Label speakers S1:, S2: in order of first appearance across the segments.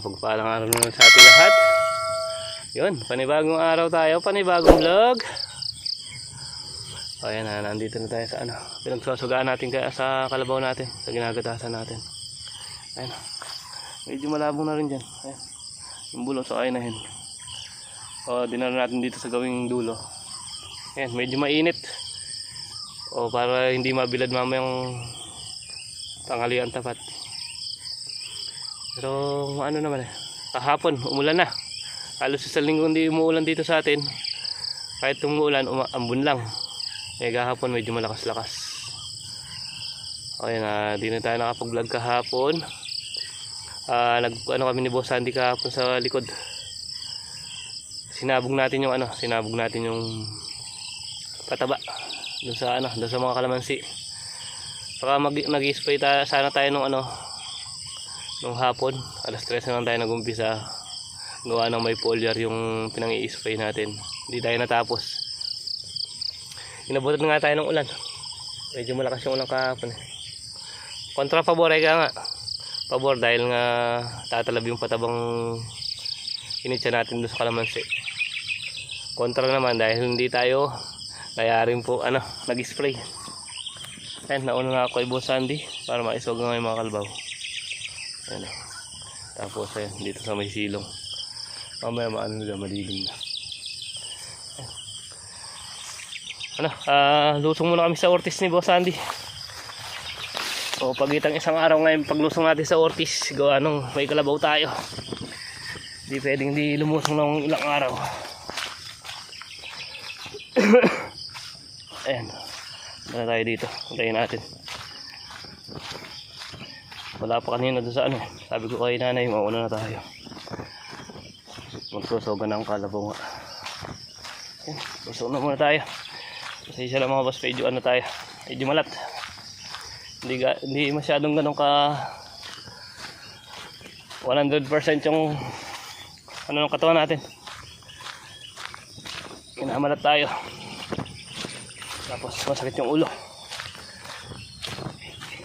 S1: mapagpalang araw naman sa ating lahat. Yun, panibagong araw tayo, panibagong vlog. O ayan na, nandito na tayo sa ano, pinagsusugaan natin kaya sa kalabaw natin, sa ginagatasan natin. Ayan, medyo malabo na rin dyan. Ayan, yung bulo sa ayun na yun. O, dinala natin dito sa gawing dulo. Ayan, medyo mainit. O, para hindi mabilad mamayang tanghalian tapat. Pero ano naman eh, kahapon umulan na. Halos isang linggo hindi umuulan dito sa atin. Kahit umuulan, uma- ambon lang. Eh kahapon medyo malakas-lakas. Okay na, di na tayo nakapag-vlog kahapon. Ah, nag ano kami ni Boss Sandy kahapon sa likod. Sinabog natin yung ano, sinabog natin yung pataba doon sa ano, doon sa mga kalamansi. Saka mag, nag-spray tayo, sana tayo nung ano, nung hapon. Alas 3 na lang tayo nag-umpisa. Gawa ng may foliar yung pinang spray natin. Hindi tayo natapos. Inabutan nga tayo ng ulan. Medyo malakas yung ulan kahapon. eh. Kontra pabor ay ka nga. Pabor dahil nga tatalab yung patabang initsa natin doon sa kalamansi. Kontra naman dahil hindi tayo kaya rin po ano, nag-spray. Ayan, nauna na ako kay Boss Sandy para maisog nga yung mga kalbaw. Ayan. Tapos ayan, dito sa may silong. Mamaya maano nila, malilim na. Ayan. Ano, ah, lusong muna kami sa Ortiz ni Boss Sandy. O pagitang isang araw ngayon, paglusong natin sa Ortiz, gawa nung may kalabaw tayo. Hindi pwedeng di lumusong ng ilang araw. Ayan. Wala tayo dito. Hintayin natin. Wala pa kanina doon sa ano. Sabi ko kay nanay, mauna na tayo. Magsusogan ng kalabaw nga. Ayan, Susog na muna tayo. Kasi lang mga boss, medyo ano tayo. Medyo malat. Hindi, hindi masyadong ganun ka 100% yung ano ng katawan natin. Kinamalat tayo. Tapos masakit yung ulo.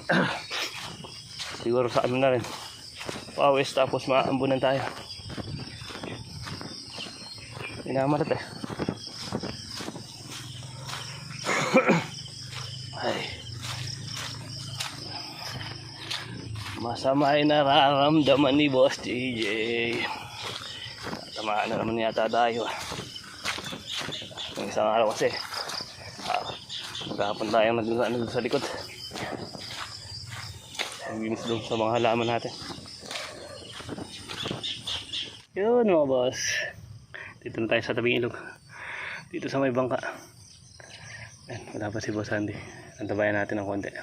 S1: Siguro sa ano na rin. Pawis tapos maambunan tayo. Pinamalat eh. Ay. Masama ay nararamdaman ni Boss JJ. Tamaan na naman yata tayo. Isang araw kasi. Ah, Maghapon tayong nag ano, sa likod. Ang linis doon sa mga halaman natin. Yun mga boss. Dito na tayo sa tabing ilog. Dito sa may bangka. Ayan, wala pa si Boss Andy. Antabayan natin ng konti.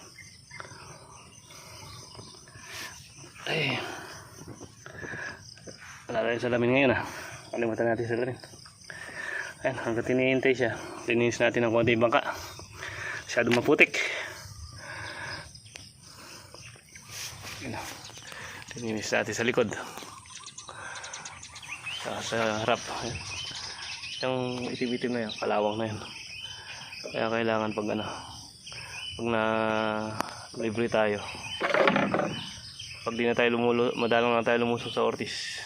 S1: Ay. Wala tayo sa lamin ngayon ah. Kalimutan natin sa lamin. Ayan, hanggang tinihintay siya. Tininis natin ng konti yung bangka. Masyadong maputik. Yun na. Tininis natin sa likod. Sa, sa harap. Yung itim-itim na yan, kalawang na yan. Kaya kailangan pag ano, pag na libre tayo. Pag di na tayo lumulo, madalang na tayo lumusong sa Ortiz.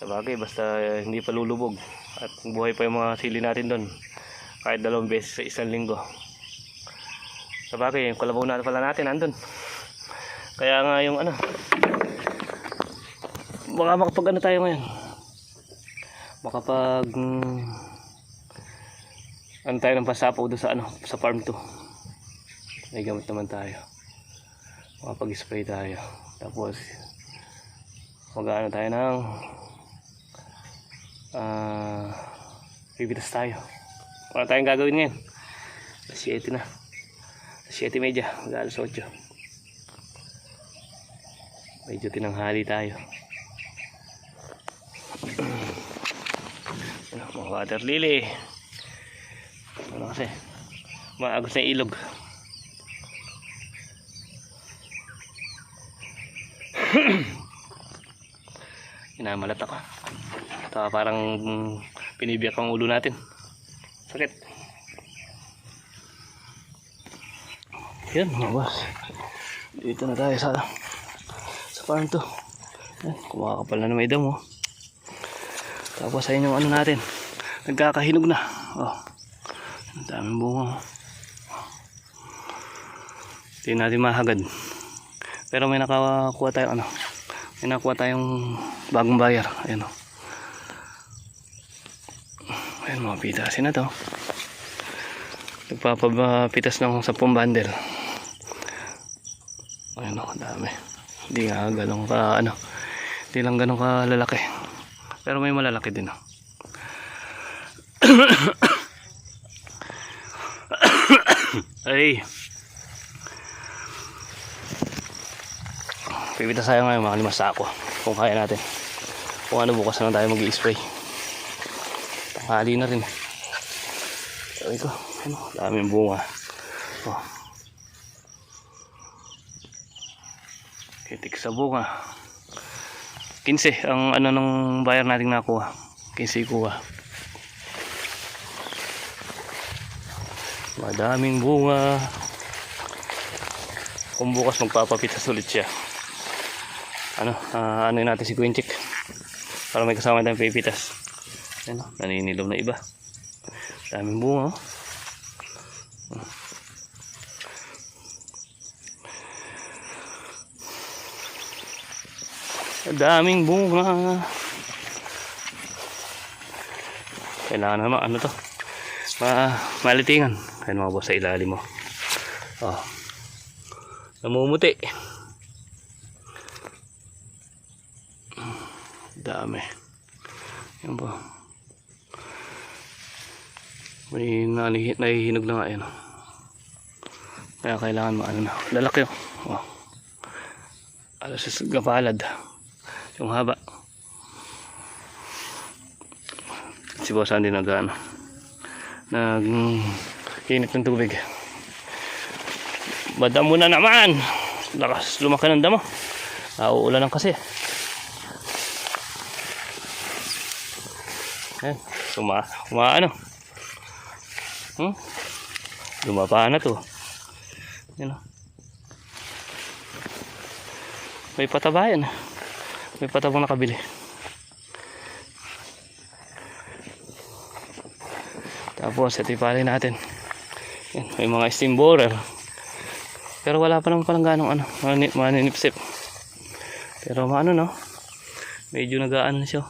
S1: Sa bagay, basta eh, hindi pa lulubog. At buhay pa yung mga sili natin doon. Kahit dalawang beses sa isang linggo. Sa bagay, yung kalabaw na pala natin andun. Kaya nga yung ano, baka makapag ano tayo ngayon. Makapag mm, ano tayo ng pasapaw doon sa ano, sa farm to. May gamit naman tayo. Makapag-spray tayo. Tapos mag-ano tayo ng ah bibitas tayo. Wala tayong gagawin ngayon. Alas 7 na. Alas 7 medya. Mag alas 8. Medyo tinanghali tayo. Ano, mga water lily. Ano kasi? Maagos na ilog. Inamalat ako. Ito parang pinibiyak ang ulo natin. Sakit. Yun mga boss. Dito na tayo sa sa farm kumakapal na naman idam oh. Tapos ayun yung ano natin. Nagkakahinog na. Oh. Ang daming bunga. oh. Hindi natin mahagad. Pero may nakakuha tayo ano. May nakakuha tayong bagong bayar. Ayan oh. Ayan mga pitasin na to. Nagpapapitas ng 10 bundle. Ayun ako, dami. Hindi nga ganun ka, ano, hindi lang ganun ka lalaki. Pero may malalaki din, oh. Ay. Pipita tayo ngayon mga lima sako. Kung kaya natin. Kung ano bukas na tayo mag-i-spray. Tanghali na rin. Sabi ko, ano, daming bunga. Oh. Kitik sa bunga. 15 ang ano ng bayar nating nakuha. 15 kuha. Madaming bunga. Kung bukas magpapapitas ulit siya. Ano, ah, ano natin si Quinchik. Para may kasama tayong pipitas. Ano, naninilom na iba. Daming bunga oh. Daming bunga. Kailangan naman ano to? Ma malitingan. Kaya mga boss sa ilalim mo. Oh. Namumuti. Dami. Yan po. May nanihi- nahihinog na nga yan. Kaya kailangan maano na. Lalaki oh. oh. Alas sa gapalad. Yung haba. Si Boss Andy nag ano, nag init ng tubig. Badamo na naman. Lakas lumaki ng damo. Nauulan lang kasi. Eh, suma, suma ano. Hmm? Lumapa na to. Yan o. May pataba yan. May patabang nakabili. Tapos ito ipalay natin. Yan, may mga steam borer. Pero wala pa naman palang ganong ano, mani- maninipsip. Pero maano no, medyo nagaan na siya.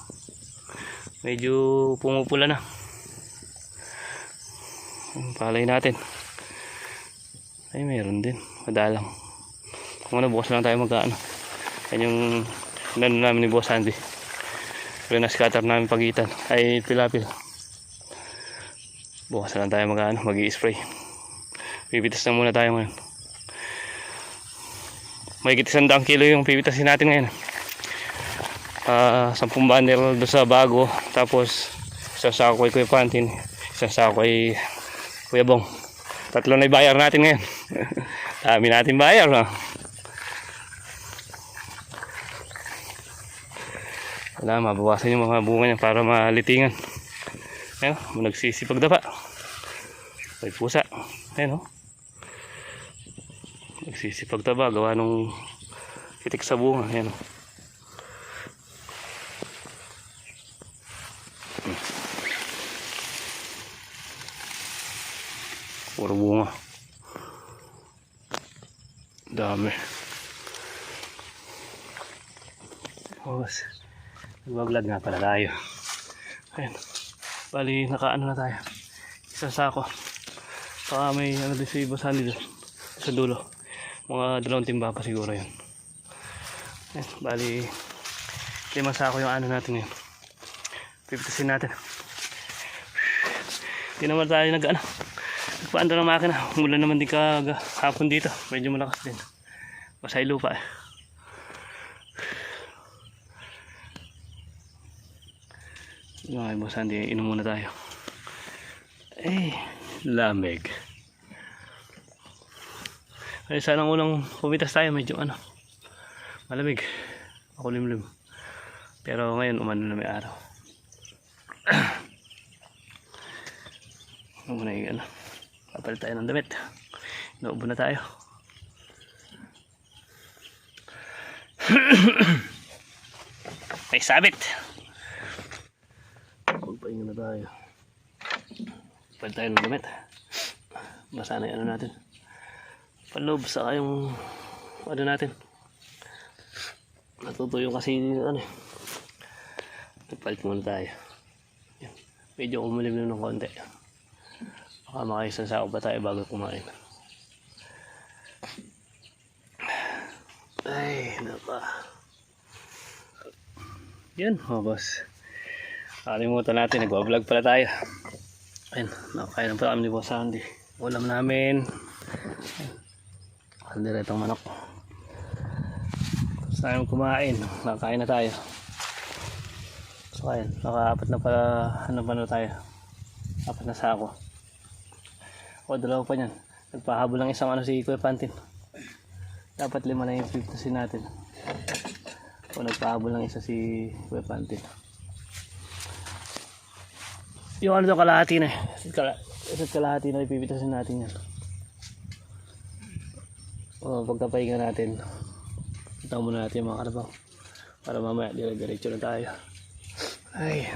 S1: Medyo pumupula na. Palay natin. Ay, meron din. Madalang. Kung ano, bukas lang tayo mag-ano. Yan yung nano namin ni Boss Andy. Pero na-scatter namin pagitan. Ay, pilapil. Bukas na lang tayo mag-ano, mag-i-spray. Pipitas na muna tayo ngayon. May isang daang kilo yung pipitasin natin ngayon. Ah, 10 bundle doon sa bago. Tapos, isang sako kay Kuya Pantin. Isang sako kay Kuya Bong. Tatlo na bayar natin ngayon. Dami natin bayar, no? Wala, mabawasan yung mga bunga niya para malitingan. Ayun, nagsisipag dapa. May pusa. Ayun, oh. Nagsisipag taba, gawa nung kitik sa bunga. Ayun, oh. Hmm. Puro bunga. Dami. Tapos, nagbablog nga pala tayo. Ayun. Bali, nakaano na tayo. Isang sako. Saka may ano din Boss Andy doon. Sa dulo. Mga dalawang timba pa siguro yun. Ayun. Bali, limang sako yung ano natin ngayon. Pipitasin natin. Hindi naman tayo nag ano. Nagpaanda ng makina. Mula naman din kahapon dito. Medyo malakas din. Masay lupa eh. Mga boss Andy, inom muna tayo. Eh, lamig. Ay, sana unang pumitas tayo, medyo ano, malamig. Ako limlim. Pero ngayon, umano na may araw. Ano muna yung ano, papalit tayo ng damit. Naubo na tayo. May sabit. Magpahinga na tayo. Pwede tayo ng damit. Basa na yung ano natin. Palob sa yung ano natin. Natutuyo kasi ano eh. Nagpalit muna tayo. Yan. Medyo umulim na ng konti. Baka makaisang sako pa tayo bago kumain. Ay, napa. Yan, mga boss. Nakalimutan natin, nagwa-vlog pala tayo. Ayun, nakakain na pala kami ni Boss Andy. Ulam namin. Kalderetong manok. Gusto namin kumain. Nakakain na tayo. So ayun, nakaapat na pala, ano pa na tayo? Apat na sako. O, dalawa pa niyan. Nagpahabol ng isang ano si Kuya Pantin. Dapat lima na yung piptasin natin. O, nagpahabol ng isa si Kuya Pantin. Yung ano daw kalahati na. Isa't kala, isa't kalahati na ipipitasin natin yan. O, pagkapahinga natin, ito muna natin yung mga karabaw. Para mamaya dire-diretso na tayo. Ay.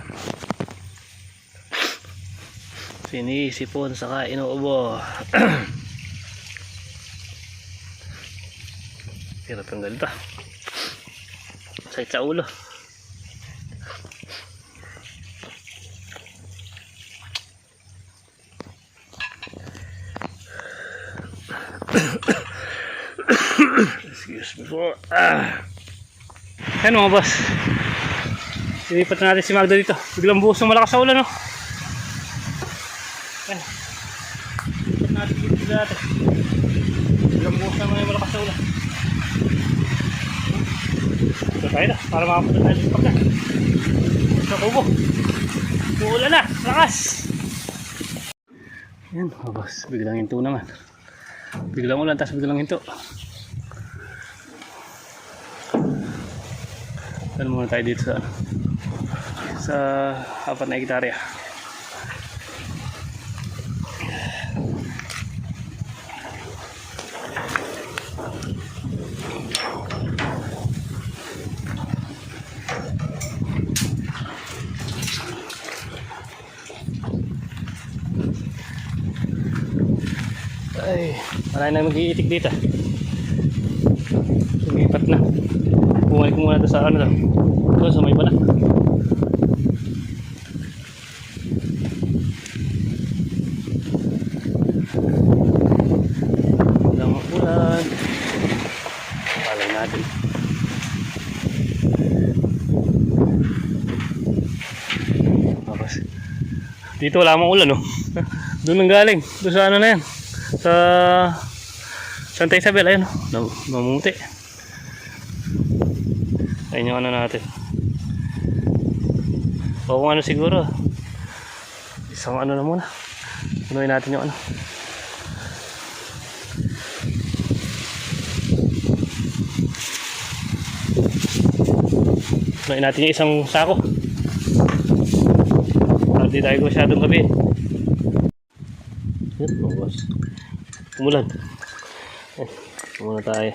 S1: Sinisipon saka inuubo. Hirap yung ganito. Sakit sa ulo. Ah. Yan mga boss. Sinipat na natin si Magda dito. Biglang buhos ng malakas sa ulan, no? Yan. Sinipat natin dito natin. Biglang buhos yung malakas sa ulan. Ito tayo na, para makapunta tayo sa pagka. Sa kubo. Uulan na, lakas! Yan, mga boss. Biglang hinto naman. Biglang ulan, tapos biglang hinto. Ano muna tayo dito sa ano? Sa apat na hektarya. Ay, marami na mag-iitik dito. Sumipat na. Bumalik muna doon sa ano lang. Doon sa may bala. Walang ulan. Palay natin. Tapos, dito wala mang ulan, no? Doon nang galing. Doon sa ano na yan. Sa Santa Isabel, ayun. no? Ayun yung ano natin. O kung ano siguro. Isang ano na muna. Punuin natin yung ano. Punuin natin yung isang sako. Para di tayo masyadong gabi. Yan, mga boss. Umulan. Eh, muna tayo.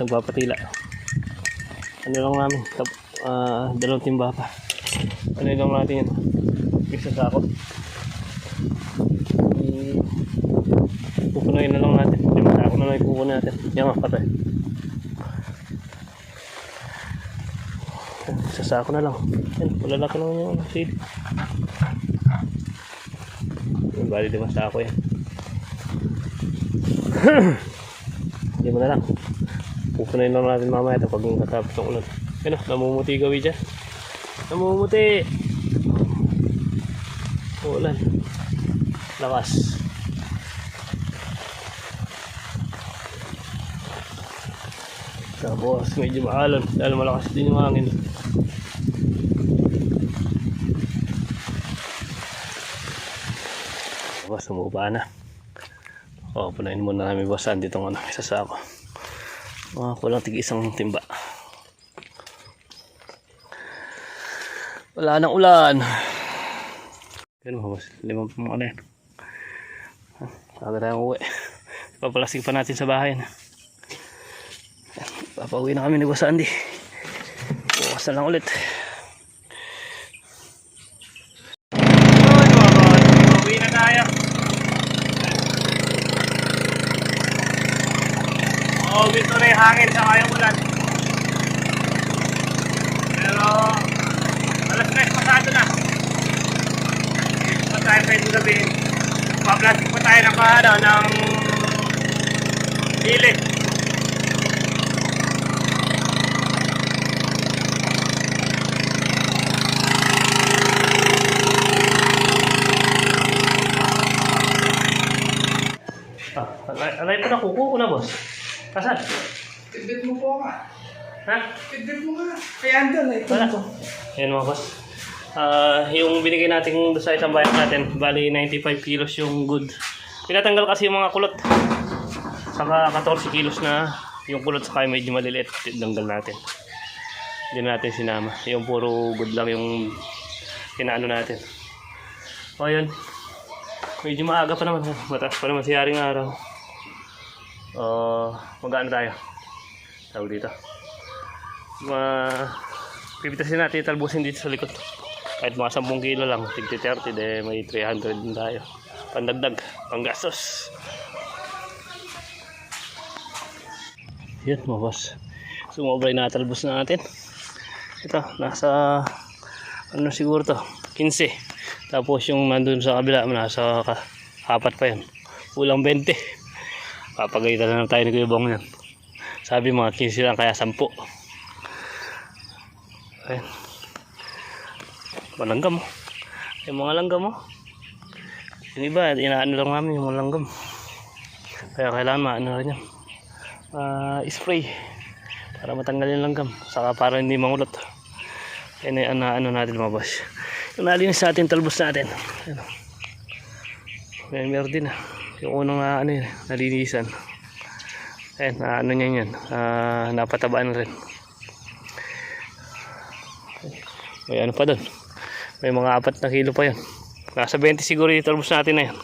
S1: Nagpapatila. Ano lang namin, tap, ah, dalawang timba pa. Ano lang natin yan. Isa sa ako. Pupunuin na lang natin. Lima sa ako na lang ipupuno natin. Yan nga, patay. Isa sa ako na lang. Yan, malalaki naman yung ano, seed. Bali lima sa ako yan. Mo na lang. Pupunayin lang natin mamaya ito pag katapos ng ulan. Ano, namumuti gawi dyan. Namumuti! Ulan. Lakas. Tapos medyo maalam dahil malakas din yung hangin. Tapos sumuba na. O, punain muna namin boss Andy itong ano, isa sa ako. Mga kulang tig isang timba. Wala nang ulan. Mga boss, limang pang ano yan. Saga tayong uwi. Papalasig pa natin sa bahay na. Papauwi na kami ni Boss Andy. Bukas na lang ulit. Pauwi na tayo. Dito na yung hangin sa kayang ulan. Pero, alas 3 pasado na. Hindi pa tayo pwede sabihin. Pa-plastic pa tayo ng, ano, ng hili. Ah, alay, pa na kuko ko na, boss. Kasan?
S2: Tidbit mo po ka.
S1: Ha?
S2: Tidbit mo ka. Kaya andun eh.
S1: Wala. Ayan mga boss. Ah, yung binigay natin sa isang bayan natin, bali 95 kilos yung good. Pinatanggal kasi yung mga kulot. Saka 14 kilos na yung kulot saka medyo maliliit. Tinanggal natin. Hindi natin sinama. Yung puro good lang yung kinaano natin. O yun. Medyo maaga pa naman. Mataas pa naman si Yaring Araw. Uh, mag-ano tayo? Tawag dito. Ma pipitasin natin talbusin dito sa likod. Kahit mga 10 kilo lang, tigti 30, de may 300 din tayo. Pandagdag, panggastos. Yan mga boss. Sumobra na talbos na natin. Ito, nasa ano siguro to, 15. Tapos yung nandun sa kabila, nasa apat pa yan. Kulang 20. Papagalitan na lang tayo ni Kuya yan. Sabi mga 15 lang, kaya 10. Ayan. Malanggam. Yung mga langgam mo. Yung iba, inaano lang namin yung mga langgam. Kaya kailangan maano rin yan. Ah, spray. Para matanggal yung langgam. Saka para hindi mangulot. Yan yung ano, ano natin boss. Yung nalinis sa atin, talbos natin. Ano. May meron din ah. Yung unang na, ano yun, nalinisan. Ayan, na, ano niya yan. Ah, napatabaan rin. May ano pa doon. May mga apat na kilo pa yan. Nasa 20 siguro yung talbos natin na yan.